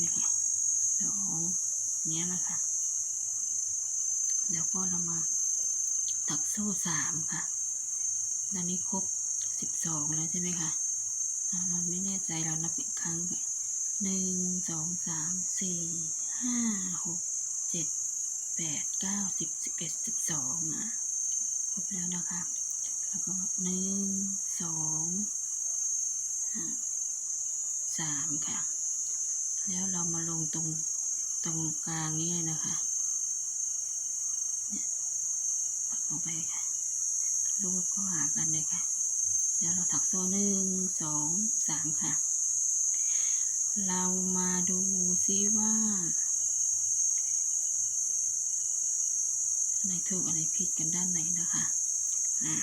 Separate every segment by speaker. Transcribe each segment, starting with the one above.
Speaker 1: นี่ค่ะสองเนี้ยแหละค่ะแล้วก็เรามาตักโซ่สามค่ะ ตอนนี้ครบสิบสองแล้วใช่ไหมคะเราไม่แน่ใจเรานับอีกครั้งหนึ่งสองสามสี่ห้าหกเจ็ดแปดเก้าสิบสิบเอ็ดสิบสองอะครบแล้วนะคะ แล้วก็หนึ่งสองสามค่ะ แล้วเรามาลงตรงตรงกลางนี้เลยนะคะเนี่ยปักลงไปค่ะรูปก็หากันเลยค่ะ แล้วเราถักโซ่หนึ่งสองสามค่ะ เรามาดูซิว่าอันไหนถูกอันไหนผิดกันด้านไหนนะคะอ่า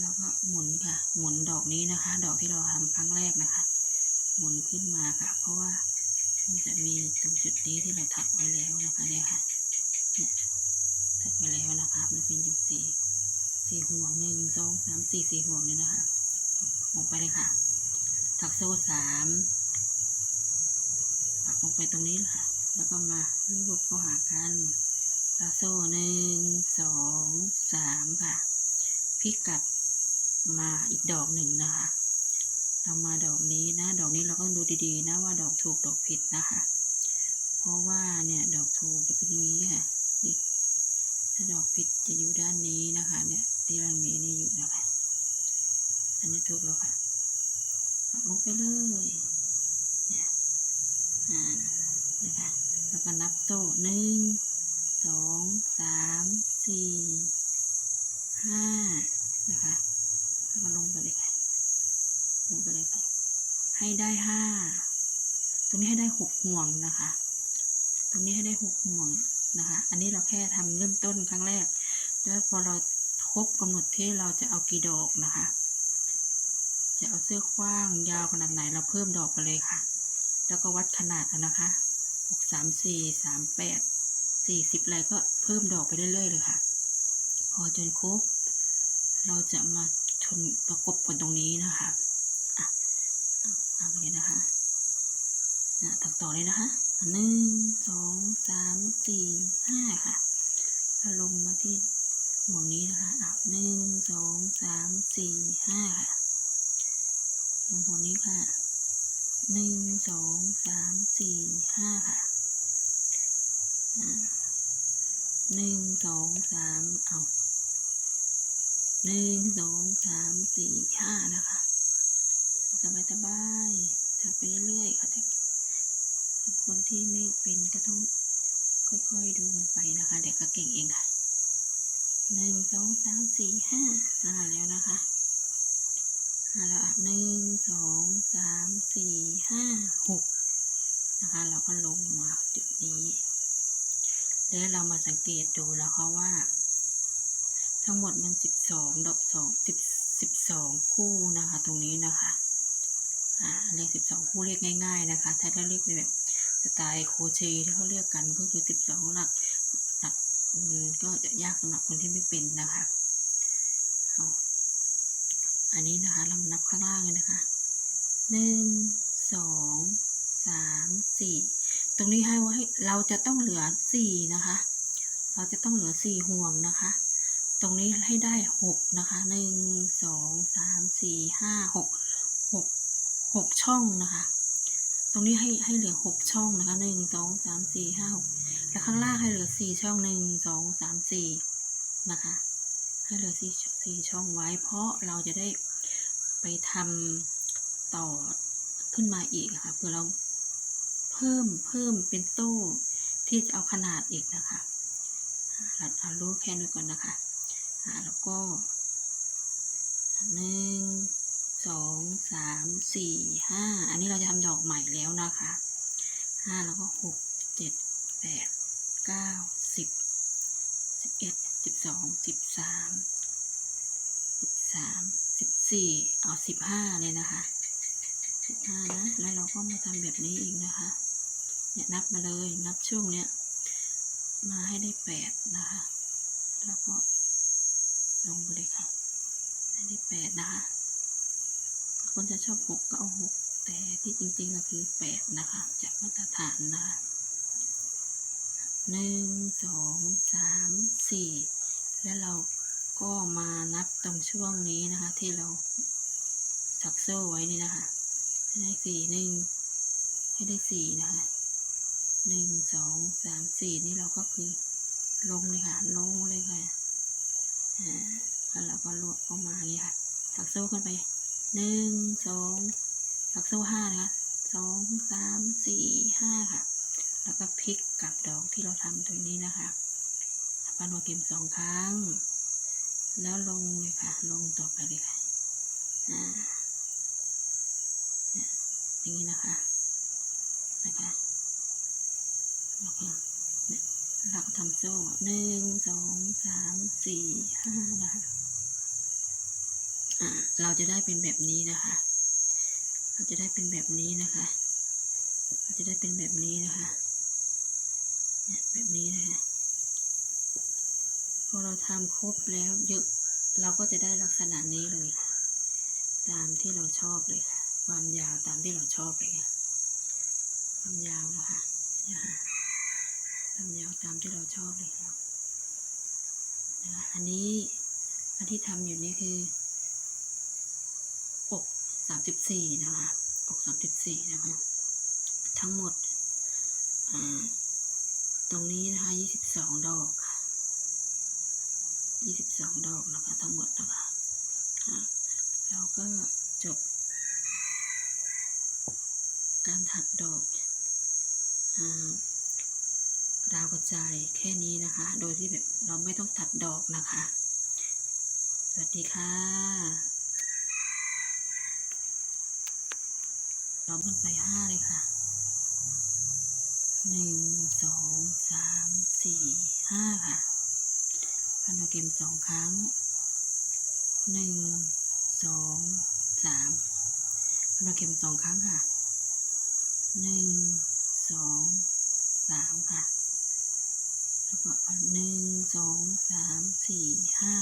Speaker 1: แล้วก็หมุนค่ะ หมุนดอกนี้นะคะ ดอกที่เราทำครั้งแรกนะคะ หมุนขึ้นมาค่ะ เพราะว่า มันจะมีตรงจุดนี้ที่เราถักไว้แล้วนะคะเนี่ยค่ะ เนี่ยถักไว้แล้วนะคะ มันเป็นอยู่สี่สี่ห่วงหนึ่งสองสามสี่สี่ห่วงเลยนะคะ ลงไปเลยค่ะ ถักโซ่สามปักลงไปตรงนี้ค่ะ แล้วก็มาลูบเข้าหากันถักโซ่หนึ่งสองสามค่ะพลิกกลับมาอีกดอกหนึ่งนะคะ เรามาดอกนี้นะ ดอกนี้เราก็ดูดีๆ นะว่าดอกถูกดอกผิดนะคะ เพราะว่าเนี่ยดอกถูกจะเป็นอย่างนี้ค่ะนี่ถ้าดอกผิดจะอยู่ด้านนี้นะคะ เนี่ยที่มันมีนี่อยู่นะคะ อันนี้ถูกแล้วค่ะลงไปเลยเนี่ยอ่านะคะแล้วก็นับโซ่หนึ่งสองสามสี่ห้านะคะแล้วก็ลงไปเลยค่ะ ลงไปเลยค่ะ ให้ ได้ห้าตรงนี้ให้ได้หกห่วงนะคะ ตรงนี้ให้ได้หกห่วงนะคะ อันนี้เราแค่ทำเริ่มต้นครั้งแรก แล้วพอเราครบกำหนดที่เราจะเอากี่ดอกนะคะ จะเอาเสื้อกว้างยาวขนาดไหนเราเพิ่มดอกไปเลยค่ะ แล้วก็วัดขนาดเอานะคะหกสามสี่สามแปดสี่สิบอะไรก็เพิ่มดอกไปเรื่อยๆเลยค่ะ พอจนครบ เราจะมาชนประกบกันตรงนี้นะคะ เอาเลยนะคะตักต่อเลยนะคะหนึ่งสองสามสี่ห้าค่ะ ลงมาที่ห่วงนี้นะคะอะหนึ่งสองสามสี่ห้าค่ะลงห่วงนี้ค่ะหนึ่งสองสามสี่ห้าค่ะหนึ่งสองสามเอาหนึ่งสองสามสี่ห้านะคะ สบายสบายๆถักไปเรื่อยๆค่ะแต่คนที่ไม่เป็นก็ต้องค่อยๆดูกันไปนะคะเด็กก็เก่งเองค่ะหนึ่งสองสามสี่ห้าอ่าแล้วนะคะอ่าแล้วหนึ่งสองสามสี่ห้าหกนะคะ เราก็ลงมาจุดนี้แล้วเรามาสังเกตดูนะคะว่า ทั้งหมดมันสิบสองดอกสองสิบสิบสองคู่นะคะ ตรงนี้นะคะ เลขสิบสองคู่เรียกง่าย ๆ นะคะ ถ้าเราเรียกแบบสไตล์โคเชที่เขาเรียกกันก็คือสิบสองหลักหลักมันก็จะยากสำหรับคนที่ไม่เป็นนะคะอาอันนี้นะคะเรานับข้างล่างเลยนะคะหนึ่งสองสามสี่ตรงนี้ให้ว่าให้เราจะต้องเหลือสี่นะคะ เราจะต้องเหลือสี่ห่วงนะคะ ตรงนี้ให้ได้หกนะคะหนึ่งสองสามสี่ห้าหกหก หกช่องนะคะ ตรงนี้ให้ให้เหลือหกช่องนะคะหนึ่งสองสามสี่ห้าหกแล้วข้างล่างให้เหลือสี่ช่องหนึ่งสองสามสี่นะคะ ให้เหลือสี่สี่ช่องไว้เพราะเราจะได้ไปทำต่อขึ้นมาอีกค่ะเพื่อเราเพิ่มเพิ่มเป็นโซ่ที่จะเอาขนาดอีกนะคะเราเอารู้แค่นี้ก่อนนะคะแล้วก็หนึ่ง สองสามสี่ห้าอันนี้เราจะทำดอกใหม่แล้วนะคะห้าแล้วก็หกเจ็ดแปดเก้าสิบสิบเอ็ดสิบสองสิบสามสิบสามสิบสี่เอาสิบห้าเลยนะคะสิบห้านะแล้วเราก็มาทำแบบนี้อีกนะคะเนี่ยนับมาเลยนับช่วงเนี้ยมาให้ได้แปดนะคะ แล้วก็ลงไปเลยค่ะ ให้ได้แปดนะคะ คนจะชอบหกก็เอาหกแต่ที่จริงๆก็คือแปดนะคะ จากมาตรฐานนะคะหนึ่งสองสามสี่แล้วเราก็มานับตรงช่วงนี้นะคะ ที่เราสักโซ่ไว้นี่นะคะ ให้ได้สี่หนึ่งให้ได้สี่นะคะหนึ่งสองสามสี่นี่เราก็คือลงเลยค่ะ ลงเลยค่ะอ่าแล้วเราก็ลวกเข้ามาอย่างนี้ค่ะถักโซ่ขึ้นไป หนึ่งสองถักโซ่ห้านะคะสองสามสี่ห้าค่ะ แล้วก็พลิกกลับดอกที่เราทำตรงนี้นะคะพันหัวเข็มสองครั้ง แล้วลงเลยค่ะ ลงต่อไปเลยค่ะอ่าอย่างนี้นะคะนะคะแล้วก็เนี่ยเราก็ทำโซ่หนึ่งสองสามสี่ห้านะคะอ่า เราจะได้เป็นแบบนี้นะคะ เราจะได้เป็นแบบนี้นะคะ เราจะได้เป็นแบบนี้นะคะ แบบนี้นะคะพอเราทำครบแล้วเยอะเราก็จะได้ลักษณะนี้เลยค่ะตามที่เราชอบเลยค่ะ ความยาวตามที่เราชอบเลยค่ะความยาวนะคะความยาวตามที่เราชอบเลยค่ะนะอันนี้อันที่ทำอยู่นี่คือามสิบสี่นะคะอกสามสิบสี่นะคะ ทั้งหมด ตรงนี้นะคะยี่สิบสองดอกค่ะยี่สิบสองดอกนะคะทั้งหมดนะคะเราก็จบ การถักดอกอดาวกระจายแค่นี้นะคะ โดยที่แบบเราไม่ต้องตัดดอกนะคะ สวัสดีค่ะ เราขึ้นไปห้าเลยค่ะหนึ่งสองสามสี่ห้าค่ะพันหัวเข็มสองครั้งหนึ่งสองสามพันหัวเข็มสองครั้งค่ะหนึ่งสองสามค่ะแล้วก็หนึ่งสองสามสี่ห้า